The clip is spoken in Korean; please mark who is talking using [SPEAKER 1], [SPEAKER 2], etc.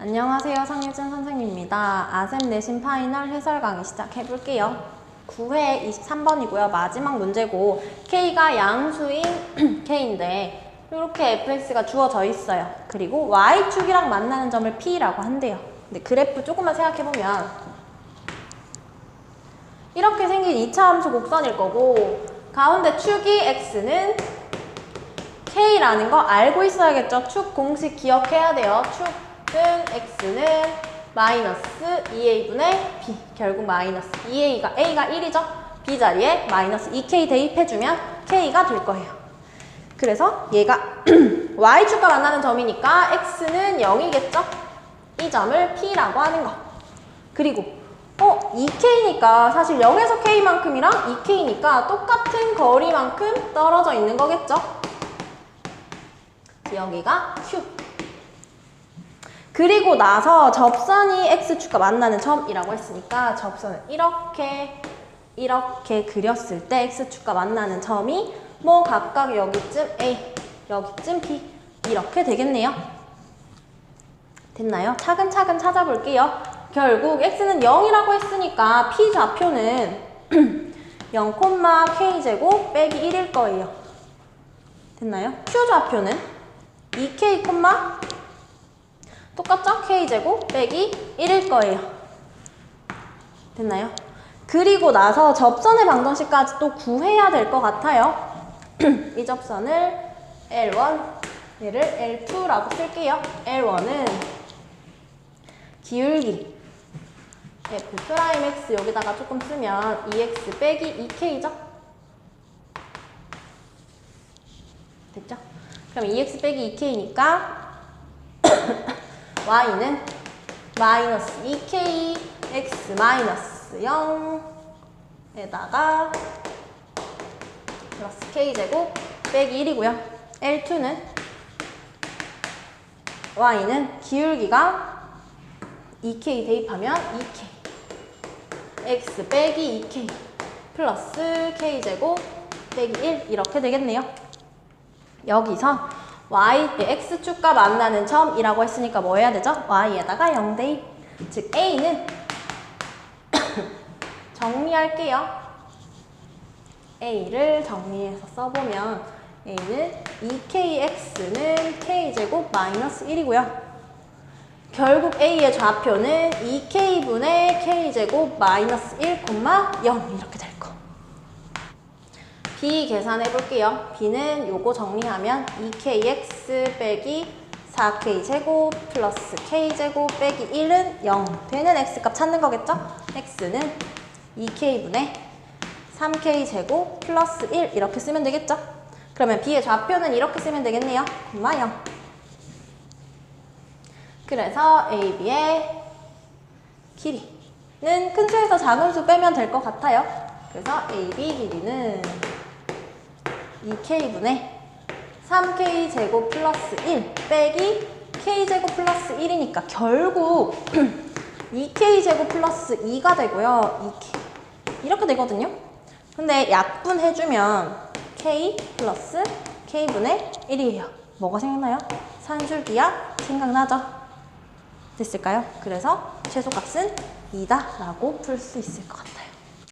[SPEAKER 1] 안녕하세요. 상유진 선생님입니다. 아셈 내신 파이널 해설 강의 시작해볼게요. 9회 23번이고요. 마지막 문제고 K가 양수인 K인데 이렇게 fx가 주어져 있어요. 그리고 y축이랑 만나는 점을 P라고 한대요. 근데 그래프 조금만 생각해보면 이렇게 생긴 2차 함수 곡선일 거고 가운데 축이 x는 K라는 거 알고 있어야겠죠? 축 공식 기억해야 돼요. 축은 X는 마이너스 2A분의 B. 결국 마이너스 2A가, A가 1이죠? B 자리에 마이너스 2K 대입해주면 K가 될 거예요. 그래서 얘가 Y축과 만나는 점이니까 X는 0이겠죠? 이 점을 P라고 하는 거. 그리고 어, 2K니까 사실 0에서 K만큼이랑 2K니까 똑같은 거리만큼 떨어져 있는 거겠죠? 여기가 Q. 그리고 나서 접선이 X축과 만나는 점이라고 했으니까 접선을 이렇게 이렇게 그렸을 때 X축과 만나는 점이 뭐 각각 여기쯤 A, 여기쯤 B 이렇게 되겠네요. 됐나요? 차근차근 찾아볼게요. 결국 X는 0이라고 했으니까 P 좌표는 0,K제곱 빼기 1일 거예요. 됐나요? Q 좌표는 2K, 똑같죠? K제곱 빼기 1일 거예요. 됐나요? 그리고 나서 접선의 방정식까지 또 구해야 될 것 같아요. 이 접선을 L1, 얘를 L2라고 쓸게요. L1은 기울기 F'X 여기다가 조금 쓰면 2X 빼기 2K죠? 됐죠? 그럼 2x 빼기 2k니까 y는 마이너스 2k x 마이너스 0에다가 플러스 k제곱 빼기 1이고요. L2는 y는 기울기가 2k 대입하면 2k x 빼기 2k 플러스 k제곱 빼기 1 이렇게 되겠네요. 여기서 y, x축과 만나는 점이라고 했으니까 뭐 해야 되죠? y에다가 0 대입. 즉 a는 정리할게요. a를 정리해서 써보면 a는 2kx는 k제곱 마이너스 1이고요. 결국 a의 좌표는 2k분의 k제곱 마이너스 1, 0 이렇게 될 거. B 계산해 볼게요. B는 요거 정리하면 2kx 빼기 4k 제곱 플러스 k 제곱 빼기 1은 0 되는 x값 찾는 거겠죠? x는 2k분의 3k 제곱 플러스 1 이렇게 쓰면 되겠죠? 그러면 B의 좌표는 이렇게 쓰면 되겠네요. 콤마 0 그래서 AB의 길이는 큰 수에서 작은 수 빼면 될 것 같아요. 그래서 AB 길이는 2k분의 3k 제곱 플러스 1 빼기 k 제곱 플러스 1이니까 결국 2k 제곱 플러스 2가 되고요. 2k 이렇게 되거든요. 근데 약분해주면 k 플러스 k분의 1이에요. 뭐가 생각나요? 산술기야 생각나죠? 됐을까요? 그래서 최소값은 2다 라고 풀 수 있을 것 같아요.